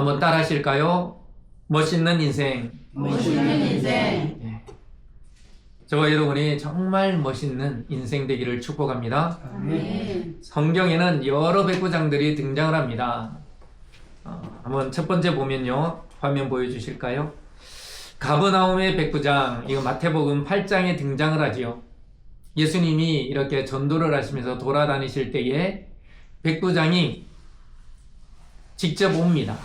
한번 따라 하실까요? 멋있는 인생. 멋있는 인생. 예. 저와 여러분이 정말 멋있는 인생 되기를 축복합니다. 아멘. 성경에는 여러 백부장들이 등장을 합니다. 어, 한번 첫 번째 보면요. 화면 보여주실까요? 가버나움의 백부장, 이거 마태복음 8장에 등장을 하지요. 예수님이 이렇게 전도를 하시면서 돌아다니실 때에 백부장이 직접 옵니다.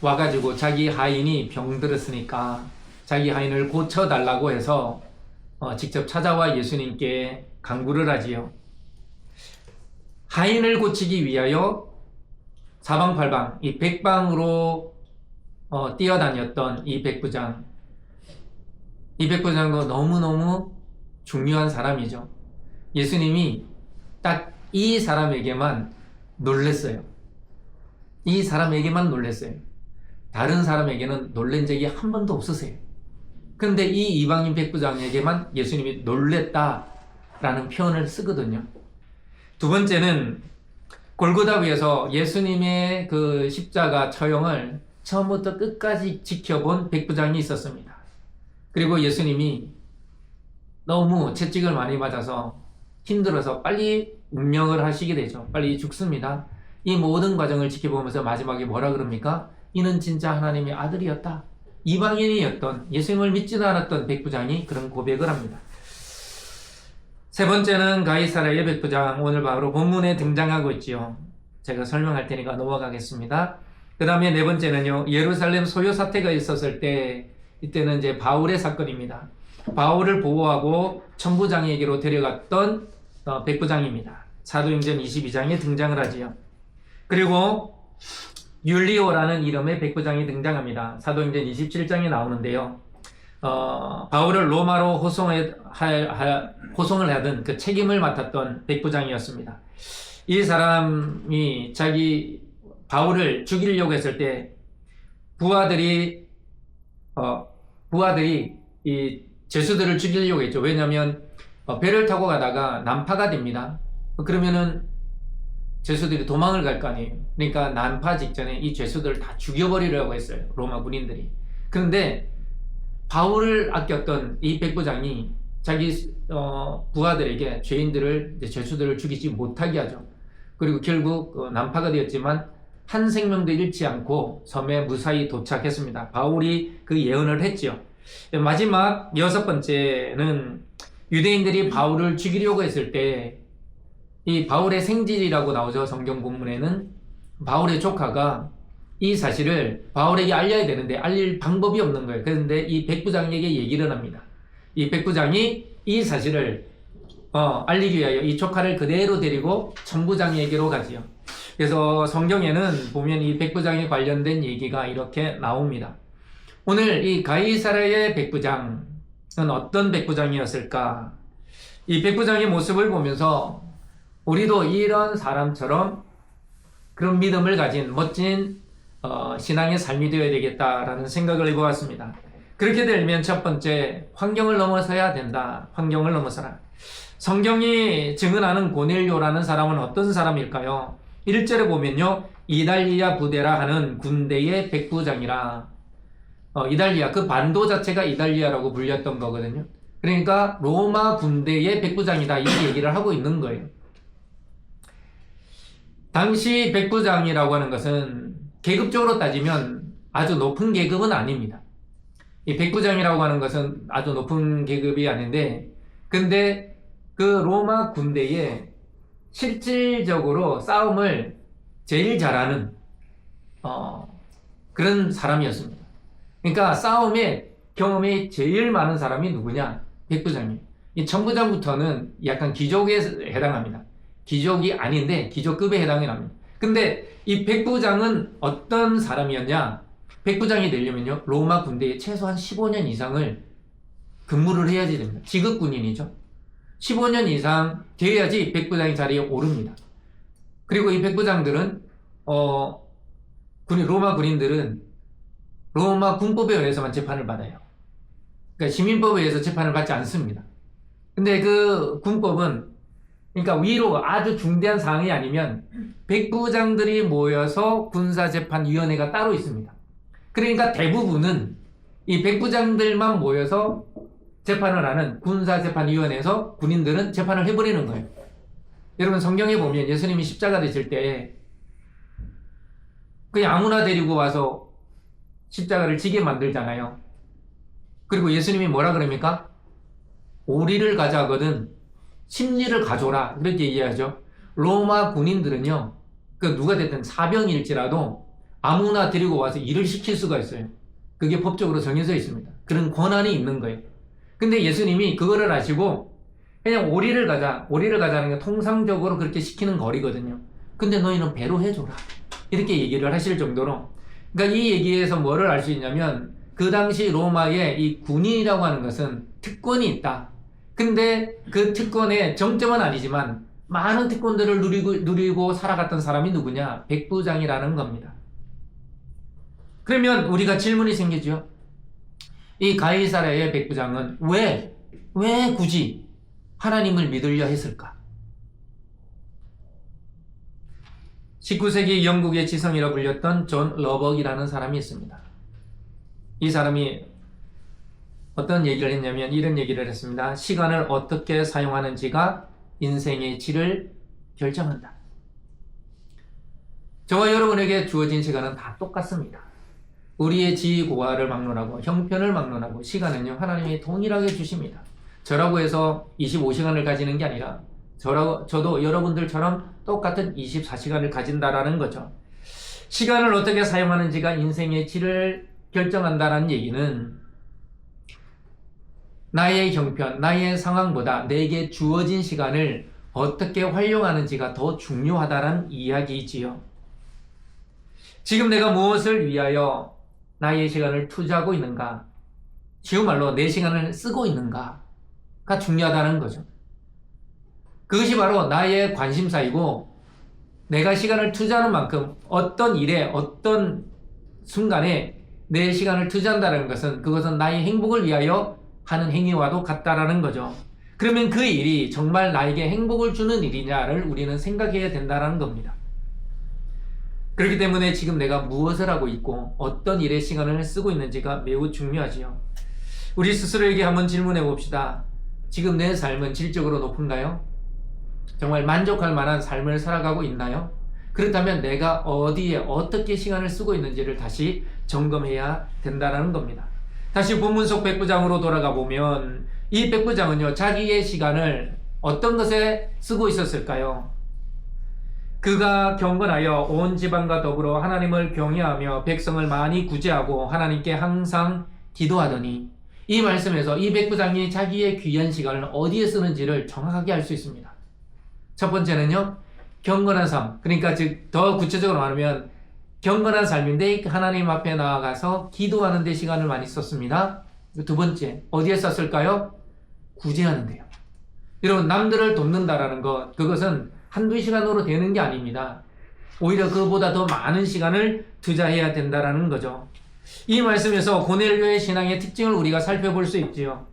와가지고 자기 하인이 병들었으니까 자기 하인을 고쳐달라고 해서 어, 직접 찾아와 예수님께 강구를 하지요. 하인을 고치기 위하여 사방팔방 이 백방으로 어, 뛰어다녔던 이 백부장 이 백부장도 너무너무 중요한 사람이죠. 예수님이 딱 이 사람에게만 놀랬어요. 이 사람에게만 놀랬어요. 다른 사람에게는 놀란 적이 한 번도 없으세요. 근데 이 이방인 백부장에게만 예수님이 놀랬다라는 표현을 쓰거든요. 두 번째는 골고다 위에서 예수님의 그 십자가 처형을 처음부터 끝까지 지켜본 백부장이 있었습니다. 그리고 예수님이 너무 채찍을 많이 맞아서 힘들어서 빨리 운명을 하시게 되죠. 빨리 죽습니다. 이 모든 과정을 지켜보면서 마지막에 뭐라 그럽니까? 이는 진짜 하나님의 아들이었다. 이방인이었던 예수님을 믿지도 않았던 백부장이 그런 고백을 합니다. 세 번째는 가이사라의 백부장 오늘 바로 본문에 등장하고 있지요. 제가 설명할 테니까 넘어가겠습니다. 그 다음에 네 번째는요 예루살렘 소요 사태가 있었을 때 이때는 이제 바울의 사건입니다. 바울을 보호하고 천부장에게로 데려갔던 어, 백부장입니다. 사도행전 22장에 등장을 하지요. 그리고 율리오라는 이름의 백부장이 등장합니다. 사도행전 27장에 나오는데요. 어, 바울을 로마로 호송해, 할- 하- 호송을 하던 그 책임을 맡았던 백부장이었습니다. 이 사람이 자기 바울을 죽이려고 했을 때 부하들이 어, 부하들이 이 제수들을 죽이려고 했죠. 왜냐하면 어, 배를 타고 가다가 난파가 됩니다. 그러면은 죄수들이 도망을 갈 거 아니에요. 그러니까 난파 직전에 이 죄수들을 다 죽여버리려고 했어요. 로마 군인들이. 그런데 바울을 아꼈던 이 백부장이 자기 어, 부하들에게 죄인들을 죄수들을 죽이지 못하게 하죠. 그리고 결국 어, 난파가 되었지만 한 생명도 잃지 않고 섬에 무사히 도착했습니다. 바울이 그 예언을 했죠. 마지막 여섯 번째는 유대인들이 바울을 죽이려고 했을 때 이 바울의 생질이라고 나오죠. 성경 본문에는 바울의 조카가 이 사실을 바울에게 알려야 되는데 알릴 방법이 없는 거예요. 그런데 이 백부장에게 얘기를 합니다. 이 백부장이 이 사실을 어, 알리기 위하여 이 조카를 그대로 데리고 천부장에게로 가지요. 그래서 성경에는 보면 이 백부장에 관련된 얘기가 이렇게 나옵니다. 오늘 이 가이사라의 백부장은 어떤 백부장이었을까? 이 백부장의 모습을 보면서 우리도 이런 사람처럼 그런 믿음을 가진 멋진 어, 신앙의 삶이 되어야 되겠다라는 생각을 해보았습니다. 그렇게 되면 첫 번째 환경을 넘어서야 된다. 환경을 넘어서라. 성경이 증언하는 고넬료라는 사람은 어떤 사람일까요? 1절에 보면요. 이달리아 부대라 하는 군대의 백부장이라. 어, 이달리아 그 반도 자체가 이달리아라고 불렸던 거거든요. 그러니까 로마 군대의 백부장이다 이 얘기를 하고 있는 거예요. 당시 백부장이라고 하는 것은 계급적으로 따지면 아주 높은 계급은 아닙니다. 이 백부장이라고 하는 것은 아주 높은 계급이 아닌데, 근데 그 로마 군대에 실질적으로 싸움을 제일 잘하는 어, 그런 사람이었습니다. 그러니까 싸움에 경험이 제일 많은 사람이 누구냐? 백부장이에요. 이 천부장부터는 약간 귀족에 해당합니다. 귀족이 아닌데 귀족급에 해당이 납니다. 근데 이 백부장은 어떤 사람이었냐? 백부장이 되려면요. 로마 군대에 최소한 15년 이상을 근무를 해야지 됩니다. 지급 군인이죠. 15년 이상 돼야지 백부장의 자리에 오릅니다. 그리고 이 백부장들은 어 군인 로마 군인들은 로마 군법에 의해서만 재판을 받아요. 그러니까 시민법에 의해서 재판을 받지 않습니다. 근데 그 군법은 그러니까 위로 아주 중대한 사항이 아니면 백부장들이 모여서 군사재판위원회가 따로 있습니다. 그러니까 대부분은 이 백부장들만 모여서 재판을 하는 군사재판위원회에서 군인들은 재판을 해버리는 거예요. 여러분 성경에 보면 예수님이 십자가 되실 때 그냥 아무나 데리고 와서 십자가를 지게 만들잖아요. 그리고 예수님이 뭐라 그럽니까? 오리를 가져가거든 심리를 가져라 그렇게 얘기하죠. 로마 군인들은요, 그 누가 됐든 사병일지라도 아무나 데리고 와서 일을 시킬 수가 있어요. 그게 법적으로 정해져 있습니다. 그런 권한이 있는 거예요. 근데 예수님이 그거를 아시고 그냥 오리를 가자, 오리를 가자는 게 통상적으로 그렇게 시키는 거리거든요. 근데 너희는 배로 해줘라. 이렇게 얘기를 하실 정도로. 그러니까 이 얘기에서 뭐를 알 수 있냐면 그 당시 로마의 이 군인이라고 하는 것은 특권이 있다. 근데 그 특권의 정점은 아니지만 많은 특권들을 누리고, 누리고 살아갔던 사람이 누구냐? 백부장이라는 겁니다. 그러면 우리가 질문이 생기죠. 이 가이사라의 백부장은 왜, 왜 굳이 하나님을 믿으려 했을까? 19세기 영국의 지성이라 불렸던 존 러벅이라는 사람이 있습니다. 이 사람이 어떤 얘기를 했냐면 이런 얘기를 했습니다. 시간을 어떻게 사용하는지가 인생의 질을 결정한다. 저와 여러분에게 주어진 시간은 다 똑같습니다. 우리의 지고와를 막론하고 형편을 막론하고 시간은요 하나님이 동일하게 주십니다. 저라고 해서 25시간을 가지는 게 아니라 저라고 저도 여러분들처럼 똑같은 24시간을 가진다라는 거죠. 시간을 어떻게 사용하는지가 인생의 질을 결정한다는 얘기는 나의 형편, 나의 상황보다 내게 주어진 시간을 어떻게 활용하는지가 더 중요하다는 이야기이지요. 지금 내가 무엇을 위하여 나의 시간을 투자하고 있는가? 쉬운 말로 내 시간을 쓰고 있는가가 중요하다는 거죠. 그것이 바로 나의 관심사이고 내가 시간을 투자하는 만큼 어떤 일에 어떤 순간에 내 시간을 투자한다는 것은 그것은 나의 행복을 위하여 하는 행위와도 같다라는 거죠. 그러면 그 일이 정말 나에게 행복을 주는 일이냐를 우리는 생각해야 된다는 겁니다. 그렇기 때문에 지금 내가 무엇을 하고 있고 어떤 일에 시간을 쓰고 있는지가 매우 중요하지요. 우리 스스로에게 한번 질문해 봅시다. 지금 내 삶은 질적으로 높은가요? 정말 만족할 만한 삶을 살아가고 있나요? 그렇다면 내가 어디에 어떻게 시간을 쓰고 있는지를 다시 점검해야 된다는 겁니다. 다시 본문 속 백부장으로 돌아가 보면 이 백부장은요 자기의 시간을 어떤 것에 쓰고 있었을까요? 그가 경건하여 온 지방과 더불어 하나님을 경외하며 백성을 많이 구제하고 하나님께 항상 기도하더니 이 말씀에서 이 백부장이 자기의 귀한 시간을 어디에 쓰는지를 정확하게 알 수 있습니다. 첫 번째는요 경건한 삶 그러니까 즉 더 구체적으로 말하면 경건한 삶인데 하나님 앞에 나아가서 기도하는 데 시간을 많이 썼습니다. 두 번째 어디에 썼을까요? 구제하는데요. 여러분 남들을 돕는다라는 것 그것은 한두 시간으로 되는 게 아닙니다. 오히려 그보다 더 많은 시간을 투자해야 된다라는 거죠. 이 말씀에서 고넬료의 신앙의 특징을 우리가 살펴볼 수 있지요.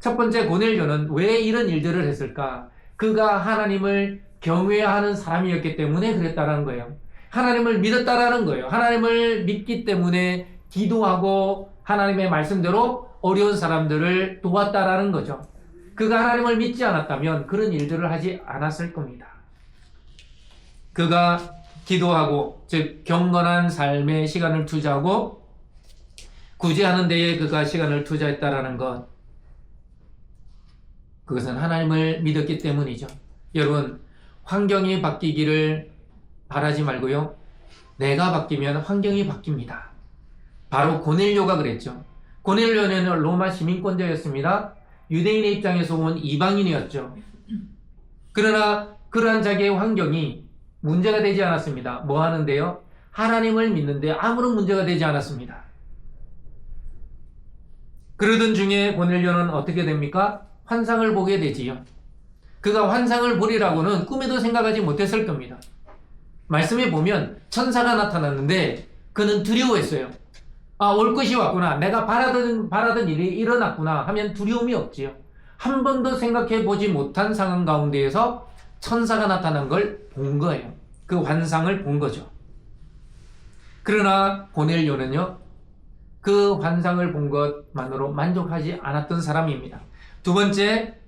첫 번째 고넬료는 왜 이런 일들을 했을까? 그가 하나님을 경외하는 사람이었기 때문에 그랬다라는 거예요. 하나님을 믿었다라는 거예요. 하나님을 믿기 때문에 기도하고 하나님의 말씀대로 어려운 사람들을 도왔다라는 거죠. 그가 하나님을 믿지 않았다면 그런 일들을 하지 않았을 겁니다. 그가 기도하고 즉 경건한 삶에 시간을 투자하고 구제하는 데에 그가 시간을 투자했다라는 것 그것은 하나님을 믿었기 때문이죠. 여러분 환경이 바뀌기를 바라지 말고요. 내가 바뀌면 환경이 바뀝니다. 바로 고넬료가 그랬죠. 고넬료는 로마 시민권자였습니다. 유대인의 입장에서 온 이방인이었죠. 그러나 그러한 자기의 환경이 문제가 되지 않았습니다. 뭐 하는데요? 하나님을 믿는데 아무런 문제가 되지 않았습니다. 그러던 중에 고넬료는 어떻게 됩니까? 환상을 보게 되지요. 그가 환상을 보리라고는 꿈에도 생각하지 못했을 겁니다. 말씀에 보면 천사가 나타났는데 그는 두려워했어요. 아, 올 것이 왔구나. 내가 바라던, 바라던 일이 일어났구나 하면 두려움이 없지요. 한 번도 생각해 보지 못한 상황 가운데에서 천사가 나타난 걸 본 거예요. 그 환상을 본 거죠. 그러나 고넬료는요, 그 환상을 본 것만으로 만족하지 않았던 사람입니다. 두 번째,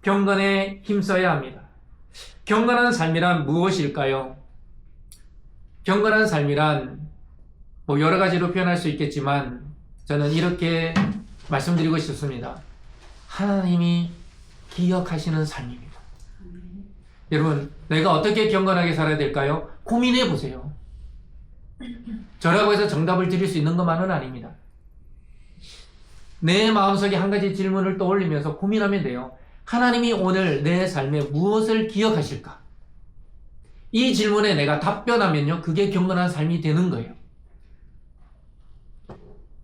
경건에 힘써야 합니다. 경건한 삶이란 무엇일까요? 경건한 삶이란 뭐 여러 가지로 표현할 수 있겠지만 저는 이렇게 말씀드리고 싶습니다. 하나님이 기억하시는 삶입니다. 여러분, 내가 어떻게 경건하게 살아야 될까요? 고민해 보세요. 저라고 해서 정답을 드릴 수 있는 것만은 아닙니다. 내 마음속에 한 가지 질문을 떠올리면서 고민하면 돼요. 하나님이 오늘 내 삶에 무엇을 기억하실까? 이 질문에 내가 답변하면요, 그게 경건한 삶이 되는 거예요.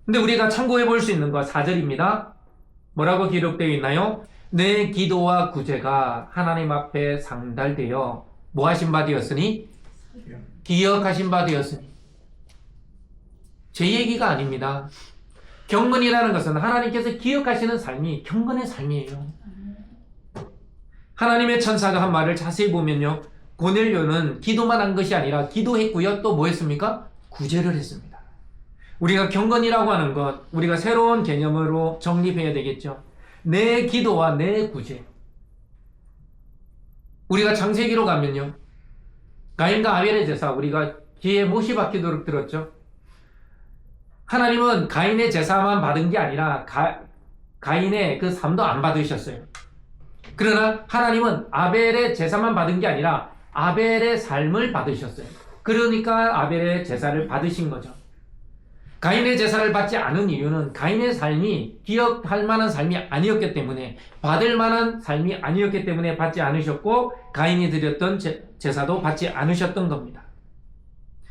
근데 우리가 참고해 볼 수 있는 거 4절입니다. 뭐라고 기록되어 있나요? 내 기도와 구제가 하나님 앞에 상달되어 뭐 하신 바 되었으니? 기억하신 바 되었으니. 제 얘기가 아닙니다. 경건이라는 것은 하나님께서 기억하시는 삶이 경건의 삶이에요. 하나님의 천사가 한 말을 자세히 보면요. 고넬료는 기도만 한 것이 아니라 기도했고요. 또 뭐 했습니까? 구제를 했습니다. 우리가 경건이라고 하는 것, 우리가 새로운 개념으로 정립해야 되겠죠. 내 기도와 내 구제. 우리가 창세기로 가면요. 가인과 아벨의 제사, 우리가 귀에 못이 박히도록 들었죠. 하나님은 가인의 제사만 받은 게 아니라 가, 가인의 그 삶도 안 받으셨어요. 그러나 하나님은 아벨의 제사만 받은 게 아니라 아벨의 삶을 받으셨어요. 그러니까 아벨의 제사를 받으신 거죠. 가인의 제사를 받지 않은 이유는 가인의 삶이 기억할 만한 삶이 아니었기 때문에 받을 만한 삶이 아니었기 때문에 받지 않으셨고 가인이 드렸던 제, 제사도 받지 않으셨던 겁니다.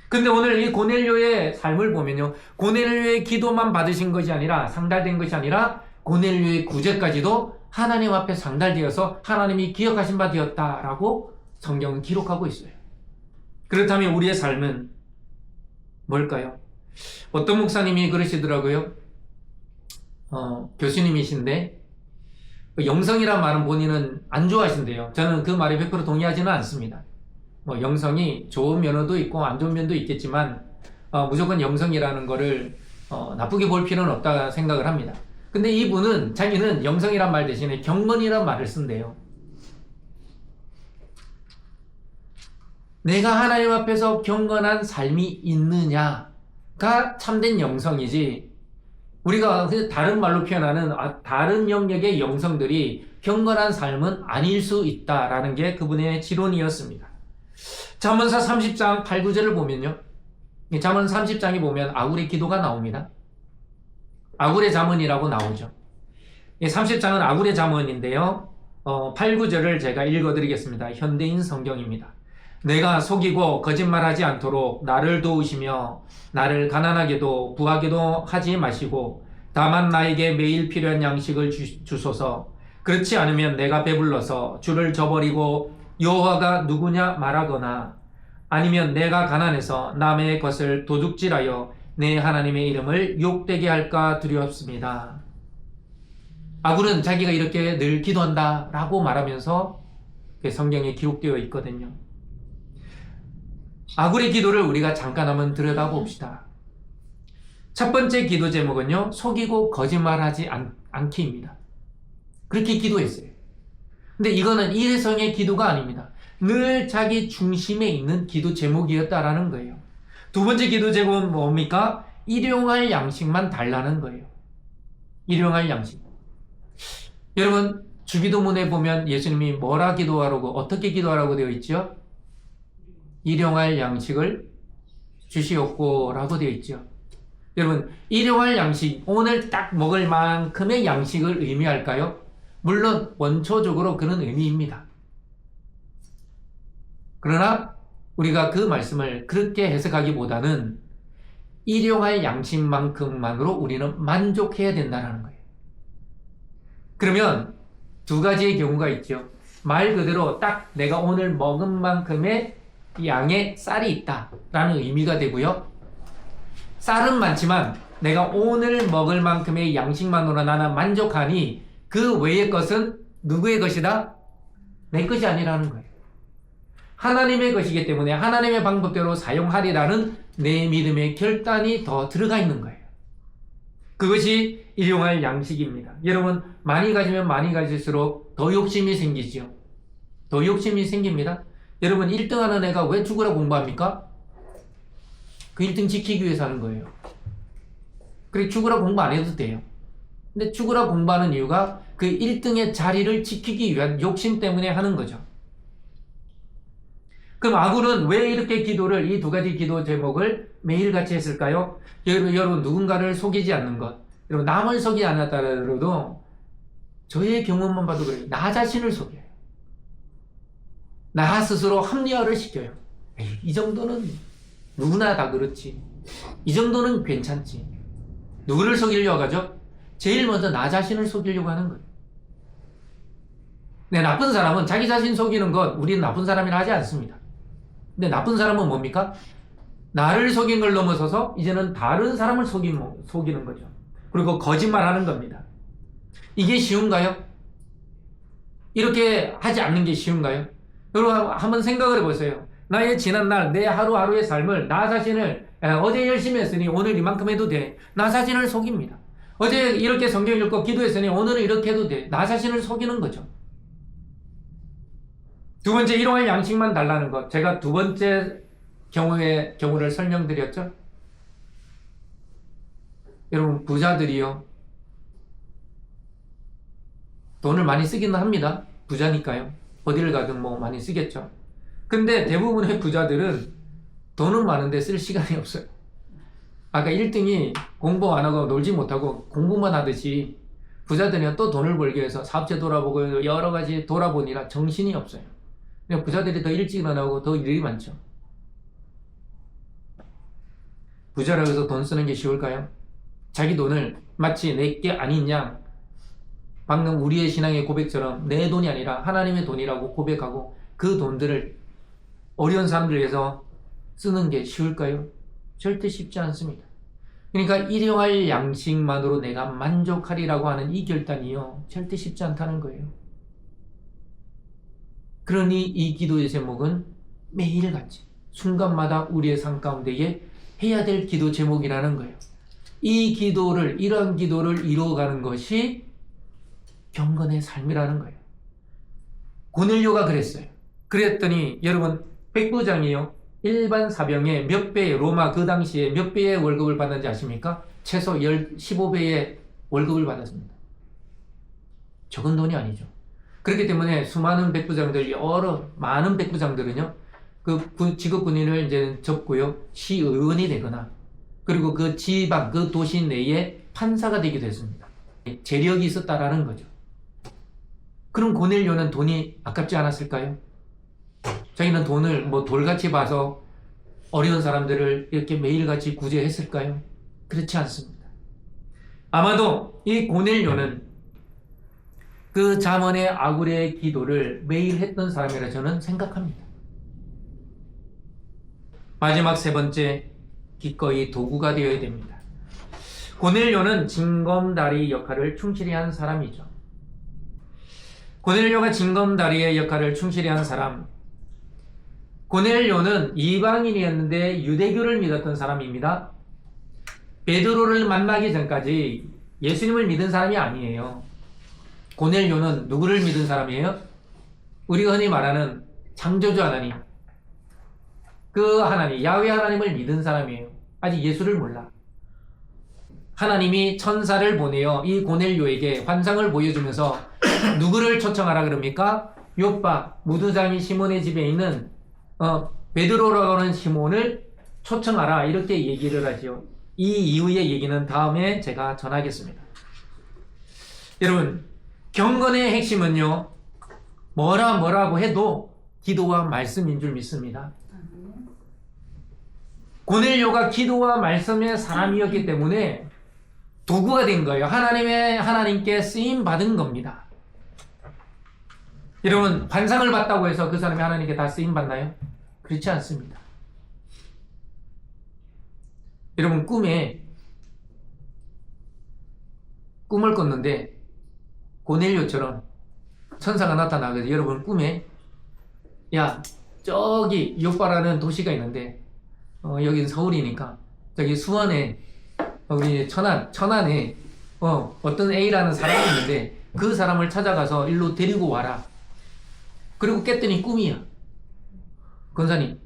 근데 오늘 이 고넬료의 삶을 보면요. 고넬료의 기도만 받으신 것이 아니라 상달된 것이 아니라 고넬료의 구제까지도 하나님 앞에 상달되어서 하나님이 기억하신 바 되었다라고 성경은 기록하고 있어요. 그렇다면 우리의 삶은 뭘까요? 어떤 목사님이 그러시더라고요. 어, 교수님이신데 영성이란 말은 본인은 안 좋아하신대요. 저는 그 말에 100% 동의하지는 않습니다. 뭐 영성이 좋은 면도 있고 안 좋은 면도 있겠지만 어, 무조건 영성이라는 거를 어, 나쁘게 볼 필요는 없다 생각을 합니다. 근데 이분은 자기는 영성이란 말 대신에 경건이란 말을 쓴대요. 내가 하나님 앞에서 경건한 삶이 있느냐가 참된 영성이지. 우리가 그 다른 말로 표현하는 아, 다른 영역의 영성들이 경건한 삶은 아닐 수 있다라는 게 그분의 지론이었습니다. 잠언서 30장 8, 9절을 보면요. 이 잠언 30장에 보면 아굴의 기도가 나옵니다. 아굴의 잠언이라고 나오죠. 이 30장은 아굴의 잠언인데요. 어, 8, 9절을 제가 읽어드리겠습니다. 현대인 성경입니다. 내가 속이고 거짓말하지 않도록 나를 도우시며 나를 가난하게도 부하게도 하지 마시고 다만 나에게 매일 필요한 양식을 주, 주소서 그렇지 않으면 내가 배불러서 주를 저버리고 여호와가 누구냐 말하거나 아니면 내가 가난해서 남의 것을 도둑질하여 내 하나님의 이름을 욕되게 할까 두렵습니다. 아굴은 자기가 이렇게 늘 기도한다 라고 말하면서 성경에 기록되어 있거든요. 아굴의 기도를 우리가 잠깐 한번 들여다봅시다. 첫 번째 기도 제목은요, 속이고 거짓말하지 않, 않기입니다. 그렇게 기도했어요. 근데 이거는 일회성의 기도가 아닙니다. 늘 자기 중심에 있는 기도 제목이었다라는 거예요. 두 번째 기도 제목은 뭡니까? 일용할 양식만 달라는 거예요. 일용할 양식. 여러분, 주기도문에 보면 예수님이 뭐라 기도하라고, 어떻게 기도하라고 되어 있죠? 일용할 양식을 주시옵고 라고 되어 있죠. 여러분, 일용할 양식, 오늘 딱 먹을 만큼의 양식을 의미할까요? 물론 원초적으로 그런 의미입니다. 그러나 우리가 그 말씀을 그렇게 해석하기보다는 일용할 양식만큼만으로 우리는 만족해야 된다는 거예요. 그러면 두 가지의 경우가 있죠. 말 그대로 딱 내가 오늘 먹은 만큼의 양의 쌀이 있다라는 의미가 되고요. 쌀은 많지만 내가 오늘 먹을 만큼의 양식만으로 나는 만족하니 그 외의 것은 누구의 것이다? 내 것이 아니라는 거예요. 하나님의 것이기 때문에 하나님의 방법대로 사용하리라는 내 믿음의 결단이 더 들어가 있는 거예요. 그것이 일용할 양식입니다. 여러분 많이 가지면 많이 가질수록 더 욕심이 생기지요. 더 욕심이 생깁니다. 여러분 1등 하는 애가 왜 죽으라 공부합니까? 그 1등 지키기 위해서 하는 거예요. 그래 죽으라 공부 안 해도 돼요. 근데 죽으라 공부하는 이유가 그 1등의 자리를 지키기 위한 욕심 때문에 하는 거죠. 그럼 아군은 왜 이렇게 기도를 이 두 가지 기도 제목을 매일같이 했을까요? 여러분, 여러분 누군가를 속이지 않는 것. 여러분 남을 속이지 않았다라도 저의 경험만 봐도 그래요. 나 자신을 속여요. 나 스스로 합리화를 시켜요. 이 정도는 누구나 다 그렇지. 이 정도는 괜찮지. 누구를 속이려고 하죠? 제일 먼저 나 자신을 속이려고 하는 거예요. 네, 나쁜 사람은 자기 자신 속이는 것, 우리는 나쁜 사람이라 하지 않습니다. 근데 나쁜 사람은 뭡니까? 나를 속인 걸 넘어서서 이제는 다른 사람을 속인, 속이는 거죠. 그리고 거짓말 하는 겁니다. 이게 쉬운가요? 이렇게 하지 않는 게 쉬운가요? 여러분 한번 생각을 해보세요. 나의 지난날 내 하루하루의 삶을 나 자신을 에, 어제 열심히 했으니 오늘 이만큼 해도 돼. 나 자신을 속입니다. 어제 이렇게 성경 읽고 기도했으니 오늘은 이렇게 해도 돼. 나 자신을 속이는 거죠. 두 번째 일용할 양식만 달라는 것. 제가 두 번째 경우의 경우를 설명드렸죠. 여러분 부자들이요. 돈을 많이 쓰기는 합니다. 부자니까요. 어디를 가든 뭐 많이 쓰겠죠. 근데 대부분의 부자들은 돈은 많은데 쓸 시간이 없어요. 아까 1등이 공부 안 하고 놀지 못하고 공부만 하듯이 부자들은 또 돈을 벌기 위해서 사업체 돌아보고 여러 가지 돌아보니라 정신이 없어요. 그냥 부자들이 더 일찍 일어나고 더 일이 많죠. 부자라고 해서 돈 쓰는 게 쉬울까요? 자기 돈을 마치 내게 아닌 양 방금 우리의 신앙의 고백처럼 내 돈이 아니라 하나님의 돈이라고 고백하고 그 돈들을 어려운 사람들 위해서 쓰는 게 쉬울까요? 절대 쉽지 않습니다. 그러니까 일용할 양식만으로 내가 만족하리라고 하는 이 결단이요. 절대 쉽지 않다는 거예요. 그러니 이 기도의 제목은 매일같이 순간마다 우리의 삶 가운데에 해야 될 기도 제목이라는 거예요. 이 기도를 이러한 기도를 이루어가는 것이 경건의 삶이라는 거예요. 고넬료가 그랬어요. 그랬더니 여러분 백부장이요. 일반 사병의 몇 배의 로마 그 당시에 몇 배의 월급을 받는지 아십니까? 최소 15배의 월급을 받았습니다. 적은 돈이 아니죠. 그렇기 때문에 수많은 백부장들 여러 많은 백부장들은요. 그 군- 직업 군인을 이제 접고요. 시의원이 되거나 그리고 그 지방 그 도시 내에 판사가 되기도 했습니다. 재력이 있었다라는 거죠. 그럼 고넬료는 돈이 아깝지 않았을까요? 자기는 돈을 뭐 돌같이 봐서 어려운 사람들을 이렇게 매일같이 구제했을까요? 그렇지 않습니다. 아마도 이 고넬료는 그 자문의 아구레의 기도를 매일 했던 사람이라 저는 생각합니다. 마지막 세 번째 기꺼이 도구가 되어야 됩니다. 고넬료는 징검다리 역할을 충실히 한 사람이죠. 고넬료가 징검다리의 역할을 충실히 한 사람. 고넬료는 이방인이었는데 유대교를 믿었던 사람입니다. 베드로를 만나기 전까지 예수님을 믿은 사람이 아니에요. 고넬료는 누구를 믿은 사람이에요? 우리가 흔히 말하는 창조주 하나님. 그 하나님, 야훼 하나님을 믿은 사람이에요. 아직 예수를 몰라. 하나님이 천사를 보내어 이 고넬료에게 환상을 보여주면서 누구를 초청하라 그럽니까? 요빠 무두장이 시몬의 집에 있는 어, 베드로라고 하는 시몬을 초청하라 이렇게 얘기를 하지요. 이 이후의 얘기는 다음에 제가 전하겠습니다. 여러분 경건의 핵심은요 뭐라 뭐라고 해도 기도와 말씀인 줄 믿습니다. 고넬료가 기도와 말씀의 사람이었기 때문에 도구가 된 거예요. 하나님의 하나님께 쓰임 받은 겁니다. 여러분 환상을 봤다고 해서 그 사람이 하나님께 다 쓰임 받나요? 그렇지 않습니다. 여러분 꿈에 꿈을 꿨는데 고넬료처럼 천사가 나타나거든요. 여러분 꿈에 야 저기 요파라는 도시가 있는데 어, 여기는 서울이니까 저기 수원에 어, 우리 천안 천안에 어, 어떤 A라는 사람이 있는데 그 사람을 찾아가서 일로 데리고 와라. 그리고 깼더니 꿈이야. 권사님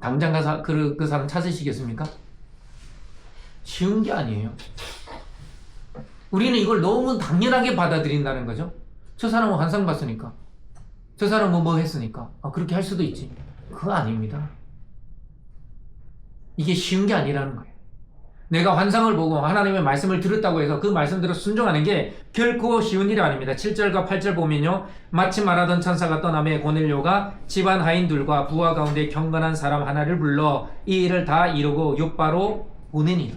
당장 가서 그, 그 사람 찾으시겠습니까? 쉬운 게 아니에요. 우리는 이걸 너무 당연하게 받아들인다는 거죠. 저 사람은 환상 봤으니까. 저 사람은 뭐, 뭐 했으니까. 아, 그렇게 할 수도 있지. 그거 아닙니다. 이게 쉬운 게 아니라는 거예요. 내가 환상을 보고 하나님의 말씀을 들었다고 해서 그 말씀대로 순종하는 게 결코 쉬운 일이 아닙니다. 7절과 8절 보면요. 마치 말하던 천사가 떠남에 고넬료가 집안 하인들과 부하 가운데 경건한 사람 하나를 불러 이 일을 다 이루고 욕바로 보내니라.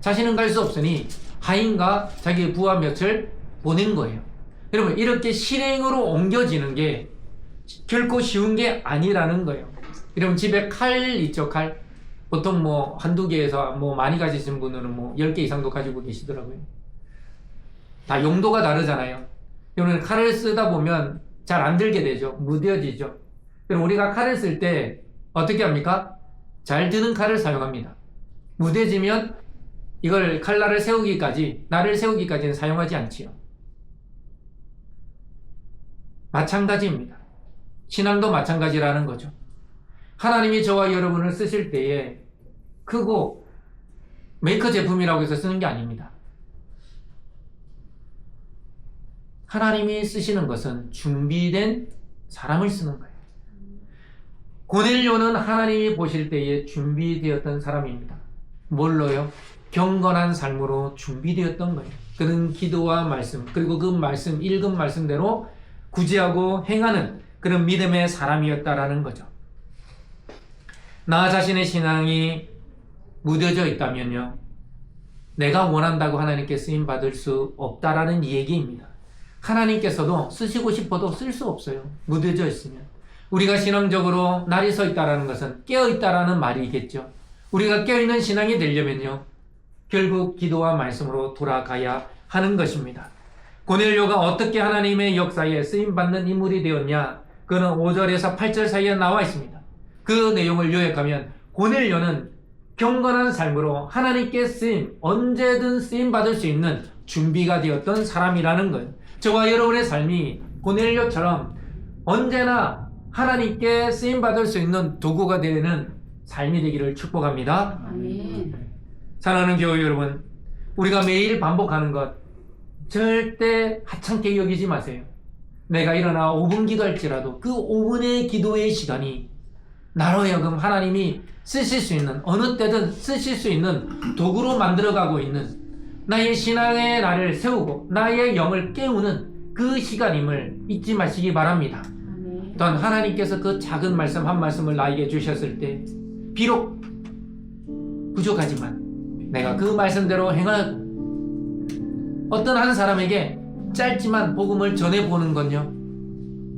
자신은 갈 수 없으니 하인과 자기 부하 몇을 보낸 거예요. 여러분 이렇게 실행으로 옮겨지는 게 결코 쉬운 게 아니라는 거예요. 여러분 집에 칼 있죠 칼. 보통 뭐 한두 개에서 뭐 많이 가지신 분들은 뭐 10개 이상도 가지고 계시더라고요. 다 용도가 다르잖아요. 여러분 칼을 쓰다 보면 잘 안 들게 되죠. 무뎌지죠. 그럼 우리가 칼을 쓸 때 어떻게 합니까? 잘 드는 칼을 사용합니다. 무뎌지면 이걸 칼날을 세우기까지 나를 세우기까지는 사용하지 않지요. 마찬가지입니다. 신앙도 마찬가지라는 거죠. 하나님이 저와 여러분을 쓰실 때에 크고 메이커 제품이라고 해서 쓰는 게 아닙니다. 하나님이 쓰시는 것은 준비된 사람을 쓰는 거예요. 고넬료는 하나님이 보실 때에 준비되었던 사람입니다. 뭘로요? 경건한 삶으로 준비되었던 거예요. 그는 기도와 말씀, 그리고 그 말씀, 읽은 말씀대로 구제하고 행하는 그런 믿음의 사람이었다라는 거죠. 나 자신의 신앙이 무뎌져 있다면요. 내가 원한다고 하나님께 쓰임 받을 수 없다라는 얘기입니다. 하나님께서도 쓰시고 싶어도 쓸 수 없어요. 무뎌져 있으면. 우리가 신앙적으로 날이 서 있다라는 것은 깨어 있다라는 말이겠죠. 우리가 깨어 있는 신앙이 되려면요. 결국 기도와 말씀으로 돌아가야 하는 것입니다. 고넬료가 어떻게 하나님의 역사에 쓰임 받는 인물이 되었냐? 그는 5절에서 8절 사이에 나와 있습니다. 그 내용을 요약하면 고넬료는 경건한 삶으로 하나님께 쓰임, 언제든 쓰임 받을 수 있는 준비가 되었던 사람이라는 거예요. 저와 여러분의 삶이 고넬료처럼 언제나 하나님께 쓰임 받을 수 있는 도구가 되는 삶이 되기를 축복합니다. 아멘. 사랑하는 교회 여러분, 우리가 매일 반복하는 것 절대 하찮게 여기지 마세요. 내가 일어나 5분 기도할지라도 그 5분의 기도의 시간이 나로 하여금 하나님이 쓰실 수 있는 어느 때든 쓰실 수 있는 도구로 만들어가고 있는 나의 신앙의 나를 세우고 나의 영을 깨우는 그 시간임을 잊지 마시기 바랍니다. 또한 하나님께서 그 작은 말씀 한 말씀을 나에게 주셨을 때 비록 부족하지만 내가 그 말씀대로 행하고 어떤 한 사람에게 짧지만 복음을 전해보는 건요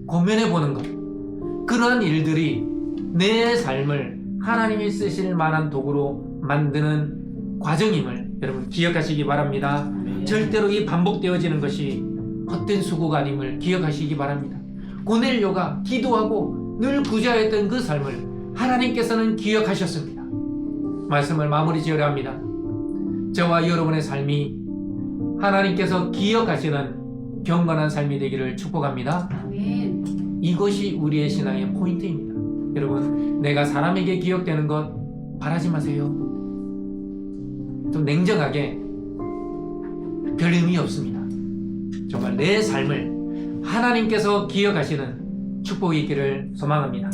고면해보는 것 그러한 일들이 내 삶을 하나님이 쓰실 만한 도구로 만드는 과정임을 여러분 기억하시기 바랍니다 아멘. 절대로 이 반복되어지는 것이 헛된 수고가 아님을 기억하시기 바랍니다. 고넬료가 기도하고 늘 구제하였던 그 삶을 하나님께서는 기억하셨습니다. 말씀을 마무리 지으려 합니다. 저와 여러분의 삶이 하나님께서 기억하시는 경건한 삶이 되기를 축복합니다. 이것이 우리의 신앙의 포인트입니다. 여러분, 내가 사람에게 기억되는 것 바라지 마세요. 좀 냉정하게 별 의미 없습니다. 정말 내 삶을 하나님께서 기억하시는 축복이 있기를 소망합니다.